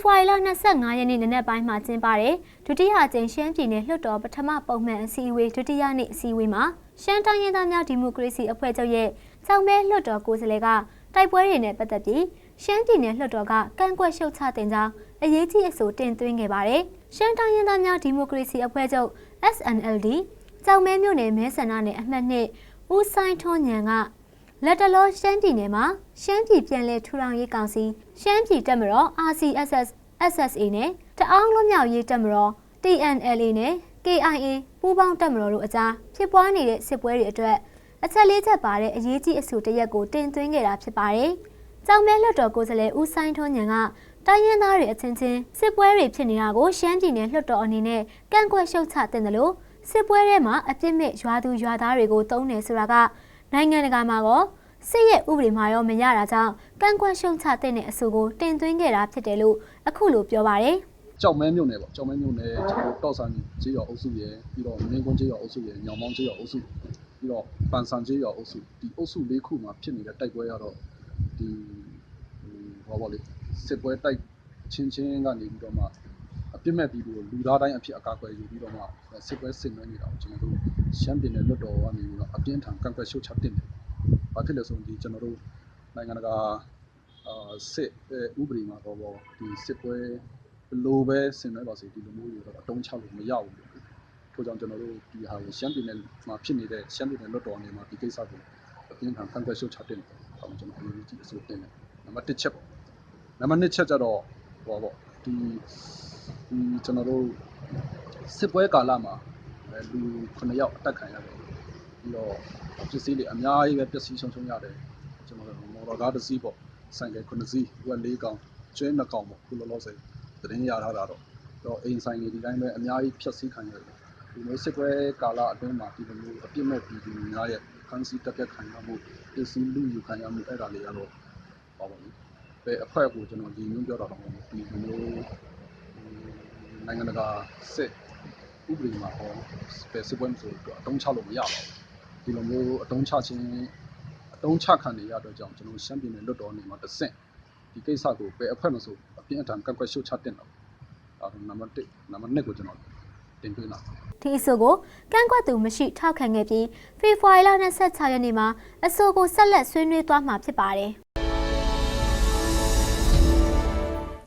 ဖေဖော်ဝါရီလ25ရက်နေ့နနက်ပိုင်းမှာကျင်းပတဲ့ဒုတိယအကြိမ်ရှမ်းပြည်နယ်လွှတ်တော်ပထမပုံမှန်အစည်းအဝေးဒုတိယနေ့အစည်းအဝေးမှာရှမ်းတိုင်းရင်းသားများဒီမိုကရေစီအဖွဲ့ချုပ်ရဲ့ကြောင်မဲလွှတ်တော်ကိုယ်စားလှယ်ကတိုက်ပွဲတွေနဲ့ပတ်သက်ပြီးရှမ်းပြည်နယ်လွှတ်တော်ကကန့်ကွက်ရှုတ်ချတင်ကြောင်းအရေးကြီးအဆိုတင်သွင်းခဲ့ပါတယ်။ရှမ်းတိုင်းရင်းသားများဒီမိုကရေစီအဖွဲ့ချုပ် SNLD ကြောင်မဲမြို့နယ်မဲဆန္ဒနယ်အမှတ်နှစ်ဦးဆိုင်ထွန်းညံက လက်တလောရှမ်းပြည်နယ်မှာရှမ်းပြည်ပြည်လဲထူထောင်ရေးကောင်စီရှမ်းပြည်တပ်မတော် RCSS SSA နဲ့တအောင်းလွတ်မြောက်ရေးတပ်မတော် TNLA နဲ့ KIA ပူးပေါင်းတပ်မတော်တို့အကြားဖြစ်ပွားနေတဲ့စစ်ပွဲတွေအတွက်အချက်လေးချက်ပါတဲ့အရေးကြီးအဆိုတစ်ရက်ကိုတင်သွင်းခဲ့တာဖြစ်ပါတယ်။ကြောင်မဲလွတ်တော်ကိုယ်စားလှယ်ဦးဆိုင်ထွန်းညံကတိုင်းရင်းသားတွေအချင်းချင်းစစ်ပွဲတွေဖြစ်နေတာကိုရှမ်းပြည်နယ်လွှတ်တော်အနေနဲ့ကန့်ကွက်ရှုတ်ချတင်တယ်လို့စစ်ပွဲထဲမှာအပြစ်မဲ့ရွာသူရွာသားတွေကိုတုံးတယ်ဆိုတာက နိုင်ငံတကာမှာကောစစ်ရဲ့ဥပဒေမှာရောမရတာကြောင့်ကန့်ကွက်ရှုံချတဲ့အဆိုကိုတင်သွင်းခဲ့တာဖြစ်တယ်လို့အခုလိုပြောပါရယ်ကြောက်မဲမြို့နယ်ပေါ့ကြောက်မဲမြို့နယ်ကျွန်တော်တောက်ဆန်ကျေးရွာအုပ်စုရယ်ပြီးတော့မင်းကုန်းကျေးရွာအုပ်စုရယ်ညောင်မောင်းကျေးရွာအုပ်စုပြီးတော့ပန်ဆန်ကျေးရွာအုပ်စုဒီအုပ်စုလေးခုမှာဖြစ်နေတဲ့တိုက်ပွဲကတော့ဒီဟိုဘာပေါ့လေစစ်ပွဲတိုက်ချင်းချင်းကနေပြီးတော့မှ အပြစ်မဲ့ပြီးတော့လူသားတိုင်းအဖြစ်အကာအကွယ်ယူပြီးတော့မှစစ်ပွဲဆင်နွှဲနေတာကိုကျွန်တော်တို့ရှမ်းပြည်နယ်လွတ်တော်ကနေပြီးတော့အပြင်းထန်ကန့်ကွက်ရှုတ်ချတင်တယ်။ဘာဖြစ်လဲဆိုရင်ဒီကျွန်တော်တို့နိုင်ငံတကာအာစစ်ဥပဒေမှာတော့ဒီစစ်ပွဲဘလို့ပဲဆင်နွှဲပါစေဒီလိုမျိုးတွေတော့အတုံးချလို့မရဘူးလို့ထို့ကြောင့်ကျွန်တော်တို့ဒီဟာကိုရှမ်းပြည်နယ်မှာဖြစ်နေတဲ့ရှမ်းပြည်နယ်လွတ်တော်အနေမှာဒီကိစ္စကိုအပြင်းထန်ဖန်ခွဲရှုတ်ချတင်တယ်။ဒါမှကျွန်တော်အရေးကြီးအဆိုတင်တယ်။နံပါတ်1ချက်ပေါ့။နံပါတ်2ချက်ကျတော့ဟောပေါ့ဒီ ဒီကျွန်တော်တို့စစ်ပွဲကာလမှာအဲလူ9ယောက်အတက်ခံရတယ်ပြီးတော့ပစ္စည်းတွေအများကြီးပဲပျက်စီးဆုံးရှုံးရတယ်ကျွန်တော်တို့မော်တော်ကားတစ်စီးပေါ့ဆိုင်ကယ်9စီးဟိုက4កောင်ကျွဲ2កောင်ပေါ့ခုလောလောဆယ်သတင်းရထားတာတော့တော့အိမ်ဆိုင်တွေဒီတိုင်းပဲအများကြီးဖြတ်စည်းခံရတယ်ဒီလိုစစ်ပွဲကာလအတွင်းမှာဒီလိုမျိုးအပြစ်မဲ့ပြည်သူများရဲ့ခန်းစီတက်ပြတ်ခံရမှုပစ္စည်းလူယူခံရမှုအဲ့ဒါတွေကတော့ပါပါဘူးပဲအခွက်ကိုကျွန်တော်ဒီမျိုးပြောတာတော့ဒီလိုမျိုး နိုင်ငံတကာစစ်ဥပဒေမှာဟောပဲစစ်ပွဲမဆိုတော့အတုံးချလို့မရပါဘူးဒီလိုမျိုးအတုံးချခြင်းအတုံးချခံနေရတော့ကြောင့်ကျွန်တော်ရှမ်းပြည်နယ်လွတ်တော်နေမှာတဆင့်ဒီကိစ္စကိုပဲအခွက်မဆိုအပြင်းအထန်ကန့်ကွက်ရှုတ်ချတင်တော့အဲဒါနံပါတ်1နံပါတ်2ကိုကျွန်တော်တင်သွင်းတာဒီအဆိုကိုကန့်ကွက်သူမရှိထောက်ခံခဲ့ပြီးဖေဖော်ဝါရီလ26ရက်နေ့မှာအဆိုကိုဆက်လက်ဆွေးနွေးသွားမှာဖြစ်ပါတယ်